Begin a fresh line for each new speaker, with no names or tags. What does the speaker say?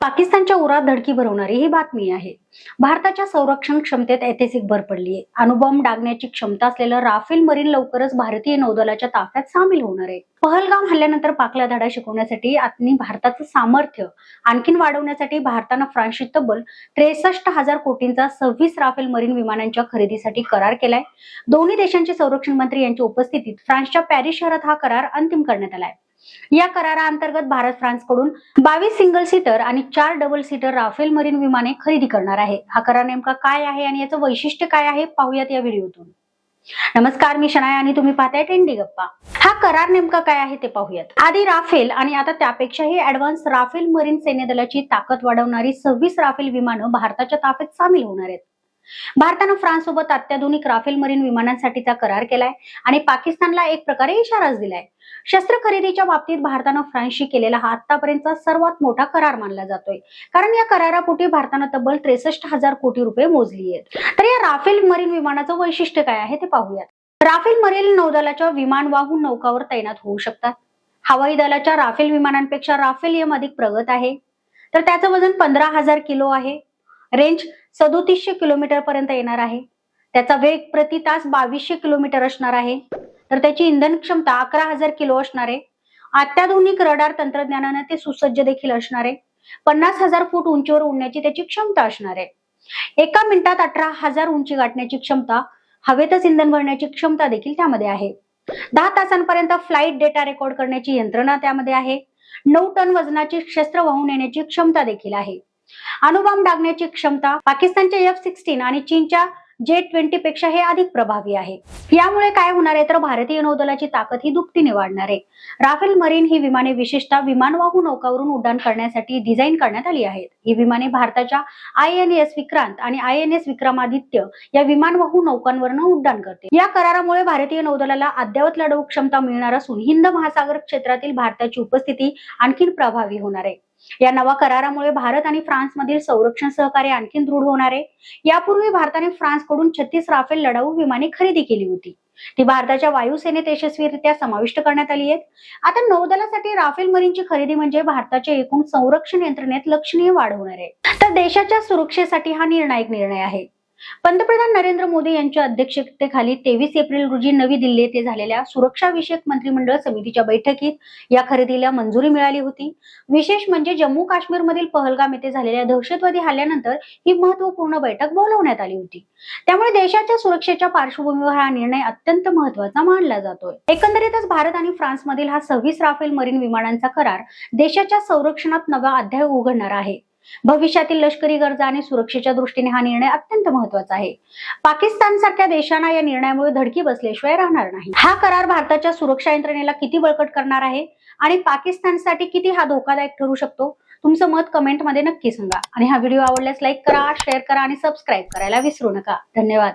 पाकिस्तानच्या उरात धडकी भरवणारी ही बातमी आहे. भारताच्या संरक्षण क्षमतेत ऐतिहासिक भर पडली आहे. अणुबॉम्ब डागण्याची क्षमता असलेलं राफेल मरीन लवकरच भारतीय नौदलाच्या ताफ्यात सामील होणार आहे. पहलगाम हल्ल्यानंतर पाकला धडा शिकवण्यासाठी आणि भारताचं सामर्थ्य आणखीन वाढवण्यासाठी भारतानं फ्रान्सशी तब्बल त्रेसष्ट हजार कोटींचा सव्वीस राफेल मरीन विमानांच्या खरेदीसाठी करार केलाय. दोन्ही देशांचे संरक्षण मंत्री यांच्या उपस्थितीत फ्रान्सच्या पॅरिस शहरात हा करार अंतिम करण्यात आलाय. या कराराअंतर्गत भारत फ्रान्सकडून बावीस सिंगल सीटर आणि चार डबल सीटर राफेल मरीन विमाने खरेदी करणार आहे. हा करार नेमका काय आहे आणि याचं वैशिष्ट्य काय आहे पाहूयात या व्हिडिओतून. नमस्कार मी शनाय आणि तुम्ही पाहताय टेंडी गप्पा. हा करार नेमका काय आहे ते पाहूयात. आधी राफेल आणि आता त्यापेक्षाही ऍडव्हान्स राफेल मरीन सैन्यदलाची ताकद वाढवणारी सव्वीस राफेल विमानं भारताच्या ताफ्यात सामील होणार आहेत. भारतानं फ्रान्स सोबत अत्याधुनिक राफेल मरीन विमानांसाठीचा करार केलाय आणि पाकिस्तानला एक प्रकारे इशाराच दिलाय. शस्त्र खरेदीच्या बाबतीत भारतानं फ्रान्सशी केलेला हा आतापर्यंतचा सर्वात मोठा करार मानला जातोय. कारण या करारापोटी भारतानं तब्बल त्रेसष्ट हजार कोटी रुपये मोजली आहेत. तर या राफेल मरीन विमानाचं वैशिष्ट्य काय आहे ते पाहूयात. राफेल मरीन नौदलाच्या विमान वाहून नौकावर तैनात होऊ शकतात. हवाई दलाच्या राफेल विमानांपेक्षा राफेल यम अधिक प्रगत आहे. तर त्याचं वजन पंधरा हजार किलो आहे. रेंज सदोतीसशे किलोमीटर पर्यंत येणार आहे. त्याचा वेग प्रति तास बावीसशे किलोमीटर असणार आहे. तर त्याची इंधन क्षमता अकरा हजार किलो असणार आहे. अत्याधुनिक रडार तंत्रज्ञानाने ते सुसज्ज देखील असणार आहे. पन्नास हजार फूट उंचीवर उडण्याची त्याची क्षमता असणार आहे. एका मिनिटात अठरा हजार उंची गाठण्याची क्षमता हवेतच इंधन भरण्याची क्षमता देखील त्यामध्ये आहे. दहा तासांपर्यंत फ्लाईट डेटा रेकॉर्ड करण्याची यंत्रणा त्यामध्ये आहे. नऊ टन वजनाची शस्त्र वाहून येण्याची क्षमता देखील आहे. अणुबॉम्ब डागण्याची क्षमता पाकिस्तानच्या एफ सिक्स्टीन आणि चीनच्या जे ट्वेंटी पेक्षा हे अधिक प्रभावी आहे. यामुळे काय होणार आहे? तर भारतीय नौदलाची ताकद ही दुपटीने वाढणार आहे. राफेल मरीन ही विमाने विशेषतः विमानवाहू नौकावरून उड्डाण करण्यासाठी डिझाईन करण्यात आली आहेत. ही विमाने भारताच्या आय एन एस विक्रांत आणि आय एन एस विक्रमादित्य या विमानवाहू नौकांवरनं उड्डाण करते. या करारामुळे भारतीय नौदलाला अद्ययावत लढवू क्षमता मिळणार असून हिंद महासागर क्षेत्रातील भारताची उपस्थिती आणखी प्रभावी होणार आहे. या नवा करारामुळे भारत आणि फ्रान्समधील संरक्षण सहकार्य आणखी दृढ होणार आहे. यापूर्वी भारताने फ्रान्सकडून छत्तीस राफेल लढाऊ विमाने खरेदी केली होती. ती भारताच्या वायुसेनेत यशस्वीरित्या समाविष्ट करण्यात आली आहेत. आता नौदलासाठी राफेल मरीनची खरेदी म्हणजे भारताच्या एकूण संरक्षण यंत्रणेत लक्षणीय वाढ होणार आहे. तर देशाच्या सुरक्षेसाठी हा निर्णायक निर्णय आहे. पंतप्रधान नरेंद्र मोदी यांच्या अध्यक्षतेखाली तेवीस एप्रिल रोजी नवी दिल्ली येथे झालेल्या सुरक्षाविषयक मंत्रिमंडळ समितीच्या बैठकीत या खरेदीला मंजुरी मिळाली होती. विशेष म्हणजे जम्मू काश्मीरमधील पहलगाम येथे झालेल्या दहशतवादी हल्ल्यानंतर ही महत्त्वपूर्ण बैठक बोलवण्यात आली होती. त्यामुळे देशाच्या सुरक्षेच्या पार्श्वभूमीवर हा निर्णय अत्यंत महत्त्वाचा मानला जातोय. एकंदरीतच भारत आणि फ्रान्समधील हा सव्वीस राफेल मरीन विमानांचा करार देशाच्या संरक्षणात नवा अध्याय उघडणार आहे. भविष्यातील लष्करी गरजा आणि सुरक्षेच्या दृष्टीने हा निर्णय अत्यंत महत्त्वाचा आहे. पाकिस्तान सारख्या देशांना या निर्णयामुळे धडकी बसल्याशिवाय राहणार नाही. हा करार भारताच्या सुरक्षा यंत्रणेला किती बळकट करणार आहे? आणि पाकिस्तानसाठी किती हा धोकादायक ठरू शकतो? तुमचं मत कमेंटमध्ये नक्की सांगा. आणि हा व्हिडिओ आवडल्यास लाईक करा शेअर करा आणि सबस्क्राईब करायला विसरू नका. धन्यवाद.